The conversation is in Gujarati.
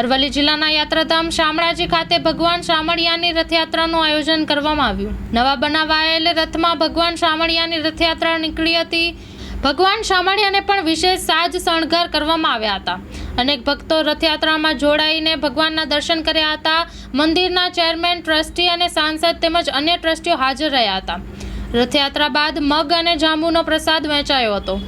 અરવલ્લી જિલ્લાના યાત્રાધામ શામળાજી ખાતે ભગવાન શામળિયાની રથયાત્રાનું આયોજન કરવામાં આવ્યું. નવા બનાવાયેલ રથમાં ભગવાન શામળિયાની રથયાત્રા નીકળી હતી. ભગવાન શામળિયાને પણ વિશેષ સાજ શણગાર કરવામાં આવ્યા હતા. અનેક ભક્તો રથયાત્રામાં જોડાઈને ભગવાનના દર્શન કર્યા હતા. મંદિરના ચેરમેન, ટ્રસ્ટી અને સાંસદ તેમજ અન્ય ટ્રસ્ટીઓ હાજર રહ્યા હતા. રથયાત્રા બાદ મગ અને જાંબુનો પ્રસાદ વહેંચાયો હતો.